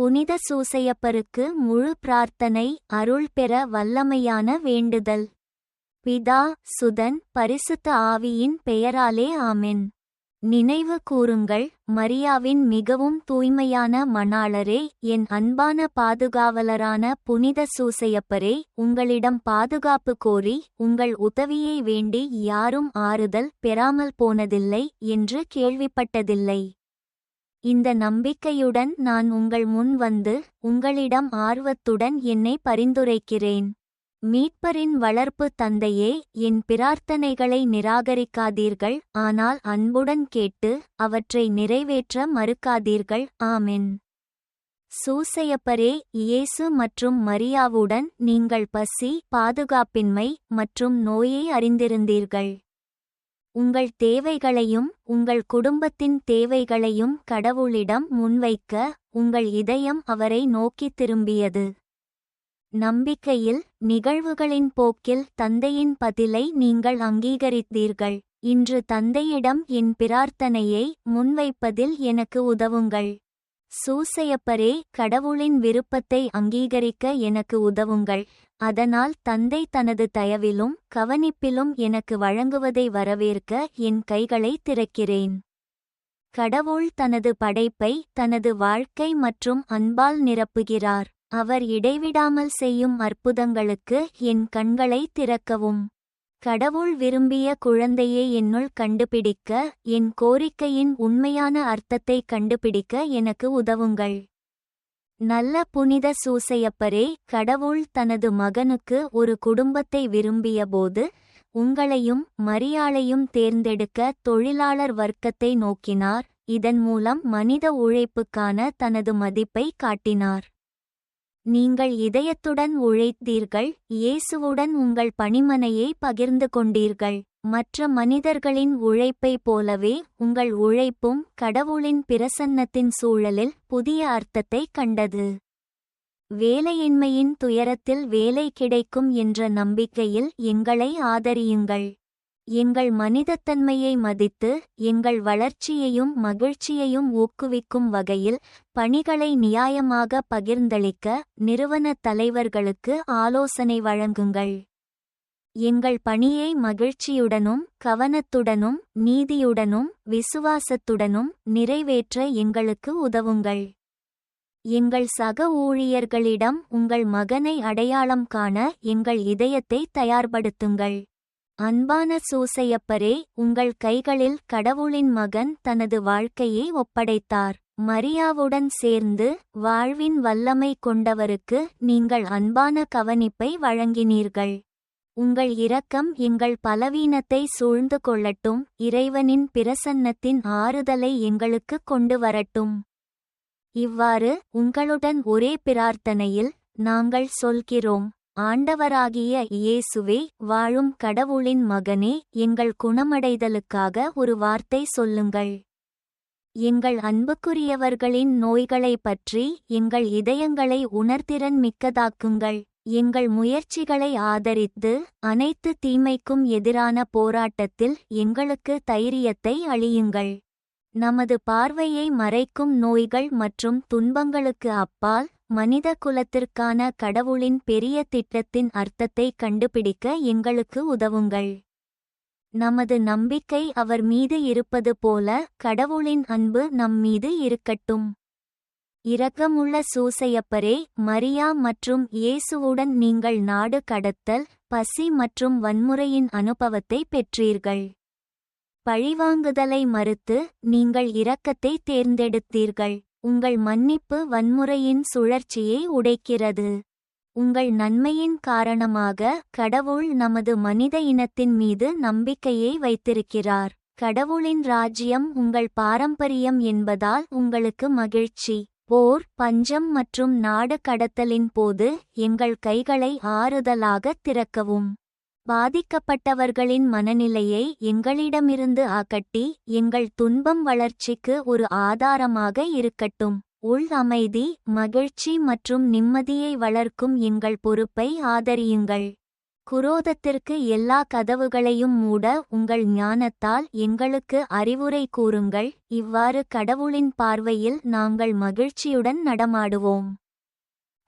புனித சூசையப்பருக்கு முழு பிரார்த்தனை அருள் பெற வல்லமையான வேண்டுதல். பிதா சுதன் பரிசுத்த ஆவியின் பெயராலே ஆமென். நினைவு கூறுங்கள் மரியாவின் மிகவும் தூய்மையான மணாளரே என் அன்பான பாதுகாவலரான புனித சூசையப்பரே உங்களிடம் பாதுகாப்பு கோரி உங்கள் உதவியை வேண்டி யாரும் ஆறுதல் பெறாமல் போனதில்லை என்று கேள்விப்பட்டதில்லை. இந்த நம்பிக்கையுடன் நான் உங்கள் முன் வந்து உங்களிடம் ஆர்வத்துடன் என்னை பரிந்துரைக்கிறேன். மீட்பரின் வளர்ப்பு தந்தையே என் பிரார்த்தனைகளை நிராகரிக்காதீர்கள் ஆனால் அன்புடன் கேட்டு அவற்றை நிறைவேற்ற மறுக்காதீர்கள். ஆமென். சூசையப்பரே இயேசு மற்றும் மரியாவுடன் நீங்கள் பசி பாதுகாப்பின்மை மற்றும் நோயை அறிந்திருந்தீர்கள். உங்கள் தேவைகளையும் உங்கள் குடும்பத்தின் தேவைகளையும் கடவுளிடம் முன்வைக்க உங்கள் இதயம் அவரை நோக்கித் திரும்பியது. நம்பிக்கையில் நிகழ்வுகளின் போக்கில் தந்தையின் பதிலை நீங்கள் அங்கீகரித்தீர்கள். இன்று தந்தையிடம் என் பிரார்த்தனையை முன்வைப்பதில் எனக்கு உதவுங்கள். சூசையப்பரே கடவுளின் விருப்பத்தை அங்கீகரிக்க எனக்கு உதவுங்கள். அதனால் தந்தை தனது தயவிலும் கவனிப்பிலும் எனக்கு வழங்குவதை வரவேற்க என் கைகளை திறக்கிறேன். கடவுள் தனது படைப்பை தனது வாழ்க்கை மற்றும் அன்பால் நிரப்புகிறார். அவர் இடைவிடாமல் செய்யும் அற்புதங்களுக்கு என் கண்களை திறக்கவும். கடவுள் விரும்பிய குழந்தையை என்னுள் கண்டுபிடிக்க என் கோரிக்கையின் உண்மையான அர்த்தத்தை கண்டுபிடிக்க எனக்கு உதவுங்கள். நல்ல புனித சூசையப்பரே கடவுள் தனது மகனுக்கு ஒரு குடும்பத்தை விரும்பியபோது உங்களையும் மரியாளையும் தேர்ந்தெடுக்க தொழிலாளர் வர்க்கத்தை நோக்கினார். இதன் மூலம் மனித உழைப்புக்கான தனது மதிப்பை காட்டினார். நீங்கள் இதயத்துடன் உழைத்தீர்கள் இயேசுவுடன் உங்கள் பணிமனையை பகிர்ந்து கொண்டீர்கள். மற்ற மனிதர்களின் உழைப்பைப் போலவே உங்கள் உழைப்பும் கடவுளின் பிரசன்னத்தின் சூழலில் புதிய அர்த்தத்தை கண்டது. வேலையின்மையின் துயரத்தில் வேலை கிடைக்கும் என்ற நம்பிக்கையில் எங்களை ஆதரியுங்கள். எங்கள் மனிதத்தன்மையை மதித்து எங்கள் வளர்ச்சியையும் மகிழ்ச்சியையும் ஊக்குவிக்கும் வகையில் பணிகளை நியாயமாக பகிர்ந்தளிக்க நிறுவன தலைவர்களுக்கு ஆலோசனை வழங்குங்கள். எங்கள் பணியை மகிழ்ச்சியுடனும் கவனத்துடனும் நீதியுடனும் விசுவாசத்துடனும் நிறைவேற்ற எங்களுக்கு உதவுங்கள். எங்கள் சக ஊழியர்களிடம் உங்கள் மகனை அடையாளம் காண எங்கள் இதயத்தை தயார்படுத்துங்கள். அன்பான சூசையப்பரே உங்கள் கைகளில் கடவுளின் மகன் தனது வாழ்க்கையை ஒப்படைத்தார். மரியாவுடன் சேர்ந்து வாழ்வின் வல்லமை கொண்டவருக்கு நீங்கள் அன்பான கவனிப்பை வழங்கினீர்கள். உங்கள் இரக்கம் எங்கள் பலவீனத்தை சூழ்ந்து கொள்ளட்டும் இறைவனின் பிரசன்னத்தின் ஆறுதலை எங்களுக்கு கொண்டு வரட்டும். இவ்வாறு உங்களுடன் ஒரே பிரார்த்தனையில் நாங்கள் சொல்கிறோம் ஆண்டவராகிய இயேசுவே வாழும் கடவுளின் மகனே எங்கள் குணமடைதலுக்காக ஒரு வார்த்தை சொல்லுங்கள். எங்கள் அன்புக்குரியவர்களின் நோய்களை பற்றி எங்கள் இதயங்களை உணர்திறன் மிக்கதாக்குங்கள். எங்கள் முயற்சிகளை ஆதரித்து அனைத்து தீமைக்கும் எதிரான போராட்டத்தில் எங்களுக்கு தைரியத்தை அளியுங்கள். நமது பார்வையை மறைக்கும் நோய்கள் மற்றும் துன்பங்களுக்கு அப்பால் மனித குலத்திற்கான கடவுளின் பெரிய திட்டத்தின் அர்த்தத்தை கண்டுபிடிக்க எங்களுக்கு உதவுங்கள். நமது நம்பிக்கை அவர் மீது இருப்பது போல கடவுளின் அன்பு நம் மீது இருக்கட்டும். இரக்கமுள்ள சூசையப்பரே மரியா மற்றும் இயேசுவுடன் நீங்கள் நாடு கடத்தல் பசி மற்றும் வன்முறையின் அனுபவத்தை பெற்றீர்கள். பழிவாங்குதலை மறுத்து நீங்கள் இரக்கத்தை தேர்ந்தெடுத்தீர்கள். உங்கள் மன்னிப்பு வன்முறையின் சுழற்சியை உடைக்கிறது. உங்கள் நன்மையின் காரணமாக கடவுள் நமது மனித இனத்தின் மீது நம்பிக்கையை வைத்திருக்கிறார். கடவுளின் ராஜ்யம் உங்கள் பாரம்பரியம் என்பதால் உங்களுக்கு மகிழ்ச்சி. போர் பஞ்சம் மற்றும் நாடு கடத்தலின் போது எங்கள் கைகளை ஆறுதலாக திறக்கவும். பாதிக்கப்பட்டவர்களின் மனநிலையை எங்களிடமிருந்து அகட்டி எங்கள் துன்பம் வளர்ச்சிக்கு ஒரு ஆதாரமாக இருக்கட்டும். உள் அமைதி மகிழ்ச்சி மற்றும் நிம்மதியை வளர்க்கும் எங்கள் பொறுப்பை ஆதரியுங்கள். குரோதத்திற்கு எல்லா கதவுகளையும் மூட உங்கள் ஞானத்தால் எங்களுக்கு அறிவுரை கூறுங்கள். இவ்வாறு கடவுளின் பார்வையில் நாங்கள் மகிழ்ச்சியுடன் நடமாடுவோம்.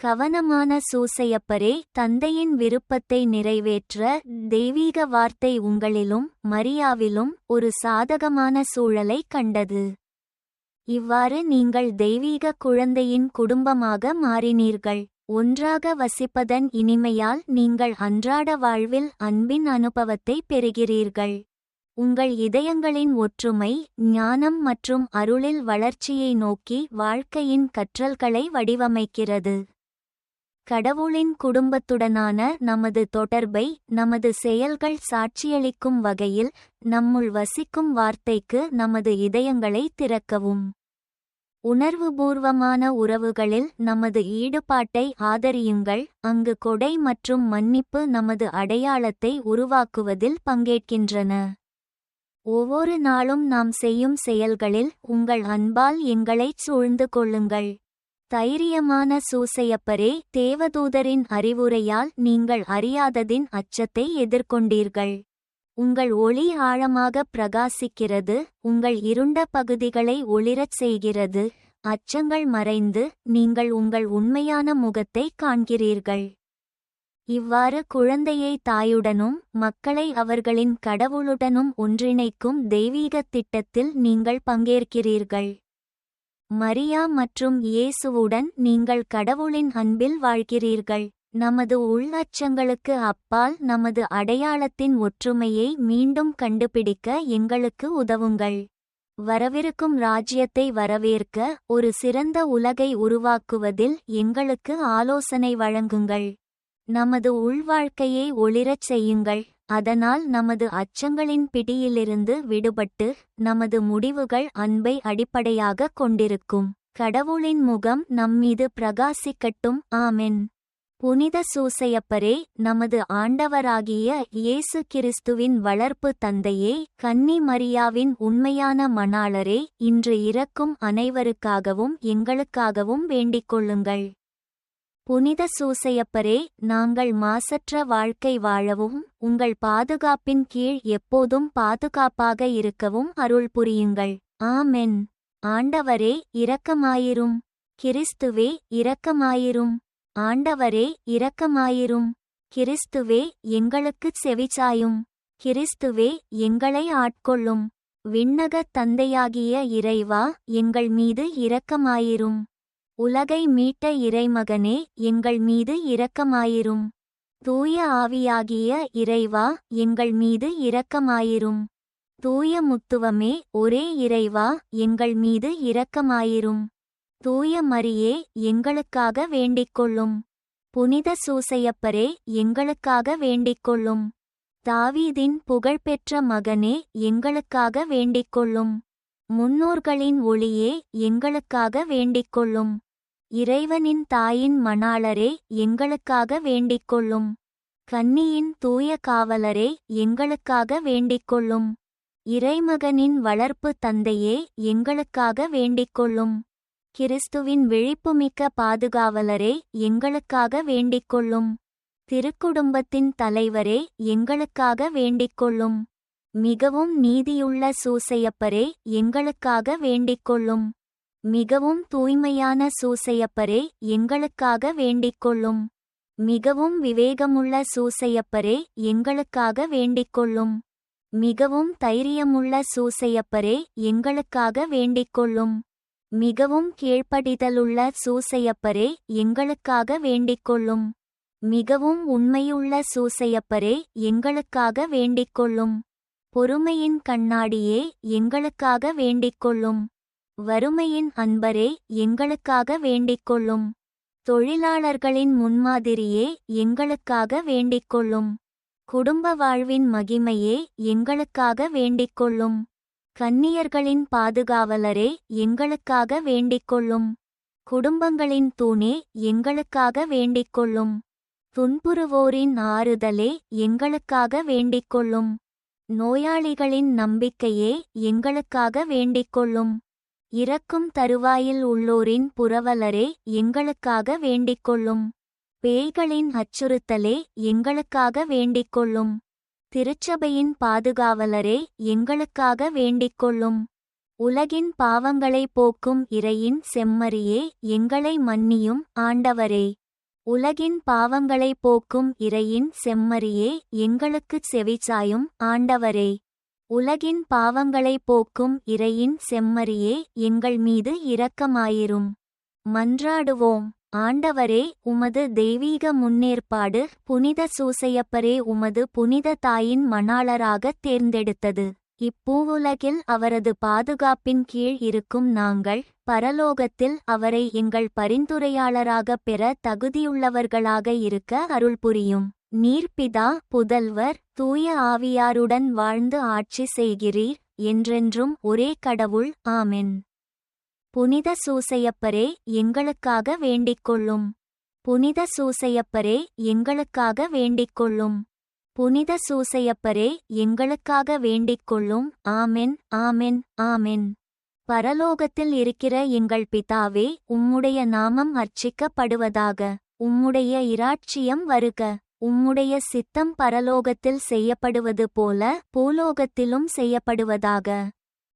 கவனமான சூசையப்பரே தந்தையின் விருப்பத்தை நிறைவேற்ற தெய்வீக வார்த்தை உங்களிலும் மரியாவிலும் ஒரு சாதகமான சூழலை கண்டது. இவ்வாறு நீங்கள் தெய்வீக குழந்தையின் குடும்பமாக மாறினீர்கள். ஒன்றாக வசிப்பதன் இனிமையால் நீங்கள் அன்றாட வாழ்வில் அன்பின் அனுபவத்தை பெறுகிறீர்கள். உங்கள் இதயங்களின் ஒற்றுமை ஞானம் மற்றும் அருளில் வளர்ச்சியை நோக்கி வாழ்க்கையின் கற்றல்களை வடிவமைக்கிறது. கடவுளின் குடும்பத்துடனான நமது தொடர்பை நமது செயல்கள் சாட்சியளிக்கும் வகையில் நம்முள் வசிக்கும் வார்த்தைக்கு நமது இதயங்களை திறக்கவும். உணர்வுபூர்வமான உறவுகளில் நமது ஈடுபாட்டை ஆதரியுங்கள். அங்கு கொடை மற்றும் மன்னிப்பு நமது அடையாளத்தை உருவாக்குவதில் பங்கேற்கின்றன. ஒவ்வொரு நாளும் நாம் செய்யும் செயல்களில் உங்கள் அன்பால் எங்களைச் சூழ்ந்து கொள்ளுங்கள். தைரியமான சூசையப்பரே தேவதூதரின் அறிவுரையால் நீங்கள் அறியாததின் அச்சத்தை எதிர்கொண்டீர்கள். உங்கள் ஒளி ஆழமாக பிரகாசிக்கிறது உங்கள் இருண்ட பகுதிகளை ஒளிரச் செய்கிறது. அச்சங்கள் மறைந்து நீங்கள் உங்கள் உண்மையான முகத்தை காண்கிறீர்கள். இவ்வாறு குழந்தையை தாயுடனும் மக்களை அவர்களின் கடவுளுடனும் ஒன்றிணைக்கும் தெய்வீகத் திட்டத்தில் நீங்கள் பங்கேற்கிறீர்கள். மரியா மற்றும் இயேசுவுடன் நீங்கள் கடவுளின் அன்பில் வாழ்கிறீர்கள். நமது உள்ளச்சங்களுக்கு அப்பால் நமது அடையாளத்தின் ஒற்றுமையை மீண்டும் கண்டுபிடிக்க எங்களுக்கு உதவுங்கள். வரவிருக்கும் ராஜ்யத்தை வரவேற்க ஒரு சிறந்த உலகை உருவாக்குவதில் எங்களுக்கு ஆலோசனை வழங்குங்கள். நமது உள்வாழ்க்கையை ஒளிரச் செய்யுங்கள். அதனால் நமது அச்சங்களின் பிடியிலிருந்து விடுபட்டு நமது முடிவுகள் அன்பை அடிப்படையாக கொண்டிருக்கும். கடவுளின் முகம் நம்மீது பிரகாசிக்கட்டும். ஆமென். புனித சூசையப்பரே நமது ஆண்டவராகிய இயேசு கிறிஸ்துவின் வளர்ப்பு தந்தையே கன்னி மரியாவின் உண்மையான மணாளரே இன்று இறக்கும் அனைவருக்காகவும் எங்களுக்காகவும் வேண்டிக் கொள்ளுங்கள். புனித சூசையப்பரே நாங்கள் மாசற்ற வாழ்க்கை வாழவும் உங்கள் பாதுகாப்பின் கீழ் எப்போதும் பாதுகாப்பாக இருக்கவும் அருள் புரியுங்கள். ஆமென். ஆண்டவரே இரக்கமாயிரும். கிறிஸ்துவே இரக்கமாயிரும். ஆண்டவரே இரக்கமாயிரும். கிறிஸ்துவே எங்களுக்குச் செவிச்சாயும் கிறிஸ்துவே எங்களை ஆட்கொள்ளும். விண்ணகத் தந்தையாகிய இறைவா எங்கள் மீது இரக்கமாயிரும். உலகை மீட்ட இறைமகனே எங்கள் மீது இரக்கமாயிரும். தூய ஆவியாகிய இறைவா எங்கள் மீது இரக்கமாயிரும். தூய முத்துவமே ஒரே இறைவா எங்கள் மீது இரக்கமாயிரும். தூய மரியே எங்களுக்காக வேண்டிக்கொள்ளும். புனித சூசையப்பரே எங்களுக்காக வேண்டிக்கொள்ளும். தாவீதின் புகழ்பெற்ற மகனே எங்களுக்காக வேண்டிக்கொள்ளும். முன்னோர்களின் ஒளியே எங்களுக்காக வேண்டிக்கொள்ளும். இறைவனின் தாயின் மணாளரே எங்களுக்காக வேண்டிக்கொள்ளும். கன்னியின் தூய காவலரே எங்களுக்காக வேண்டிக்கொள்ளும். இறைமகனின் வளர்ப்பு தந்தையே எங்களுக்காக வேண்டிக்கொள்ளும். கிறிஸ்துவின் விழிப்புமிக்க பாதுகாவலரே எங்களுக்காக வேண்டிக்கொள்ளும். திருக்குடும்பத்தின் தலைவரே எங்களுக்காக வேண்டிக்கொள்ளும். மிகவும் நீதியுள்ள சூசையப்பரே எங்களுக்காக வேண்டிக்கொள்ளும். மிகவும் தூய்மையான சூசையப்பரே எங்களுக்காக வேண்டிக்கொள்ளும். மிகவும் விவேகமுள்ள சூசையப்பரே எங்களுக்காக வேண்டிக்கொள்ளும். மிகவும் தைரியமுள்ள சூசையப்பரே எங்களுக்காக வேண்டிக்கொள்ளும். மிகவும் கீழ்ப்படிதலுள்ள சூசையப்பரே எங்களுக்காக வேண்டிக்கொள்ளும். மிகவும் உண்மையுள்ள சூசையப்பரே எங்களுக்காக வேண்டிக்கொள்ளும். பொறுமையின் கண்ணாடியே எங்களுக்காக வேண்டிக்கொள்ளும். வறுமையின் அன்பரே எங்களுக்காக வேண்டிக்கொள்ளும். தொழிலாளர்களின் முன்மாதிரியே எங்களுக்காக வேண்டிக்கொள்ளும். குடும்ப வாழ்வின் மகிமையே எங்களுக்காக வேண்டிக்கொள்ளும். கன்னியர்களின் பாதுகாவலரே எங்களுக்காக வேண்டிக்கொள்ளும். குடும்பங்களின் தூணே எங்களுக்காக வேண்டிக்கொள்ளும். துன்புறுவோரின் ஆறுதலே எங்களுக்காக வேண்டிக்கொள்ளும். நோயாளிகளின் நம்பிக்கையே எங்களுக்காக வேண்டிக்கொள்ளும். இறக்கும் தருவாயில் உள்ளோரின் புரவலரே எங்களுக்காக வேண்டிக்கொள்ளும். பேய்களின் அச்சுறுத்தலே எங்களுக்காக வேண்டிக்கொள்ளும். திருச்சபையின் பாதுகாவலரே எங்களுக்காக வேண்டிக்கொள்ளும். உலகின் பாவங்களை போக்கும் இறையின் செம்மறியே எங்களை மன்னியும் ஆண்டவரே. உலகின் பாவங்களை போக்கும் இறையின் செம்மறியே எங்களுக்குச் செவிச்சாயும் ஆண்டவரே. உலகின் பாவங்களை போக்கும் இறையின் செம்மறியே எங்கள் மீது இரக்கமாயிரும். மன்றாடுவோம். ஆண்டவரே உமது தெய்வீக முன்னேற்பாடு புனித சூசையப்பரே உமது புனித தாயின் மணாளராகத் தேர்ந்தெடுத்தது. இப்பூவுலகில் அவரது பாதுகாப்பின் கீழ் இருக்கும் நாங்கள் பரலோகத்தில் அவரை எங்கள் பரிந்துரையாளராகப் பெற தகுதியுள்ளவர்களாக இருக்க அருள் புரியும் நீர்பிதா புதல்வர் தூய ஆவியாருடன் வாழ்ந்து ஆட்சி செய்கிறீர் என்றென்றும் ஒரே கடவுள் ஆமென். புனித சூசையப்பரே எங்களுக்காக வேண்டிக்கொள்ளும். புனித சூசையப்பரே எங்களுக்காக வேண்டிக்கொள்ளும். புனித சூசையப்பரே எங்களுக்காக வேண்டிக்கொள்ளும். ஆமென் ஆமென் ஆமென். பரலோகத்தில் இருக்கிற எங்கள் பிதாவே உம்முடைய நாமம் அர்ச்சிக்கப்படுவதாக. உம்முடைய இராட்சியம் வருக. உம்முடைய சித்தம் பரலோகத்தில் செய்யப்படுவது போல பூலோகத்திலும் செய்யப்படுவதாக.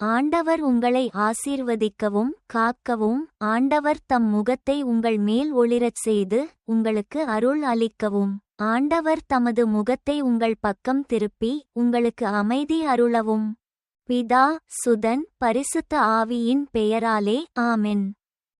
ஆண்டவர் உங்களை ஆசீர்வதிக்கவும் காக்கவும் ஆண்டவர் தம் முகத்தை உங்கள் மேல் ஒளிரச் செய்து உங்களுக்கு அருள் அளிக்கவும். ஆண்டவர் தமது முகத்தை உங்கள் பக்கம் திருப்பி உங்களுக்கு அமைதி அருளவும். பிதா சுதன் பரிசுத்த ஆவியின் பெயராலே ஆமென்.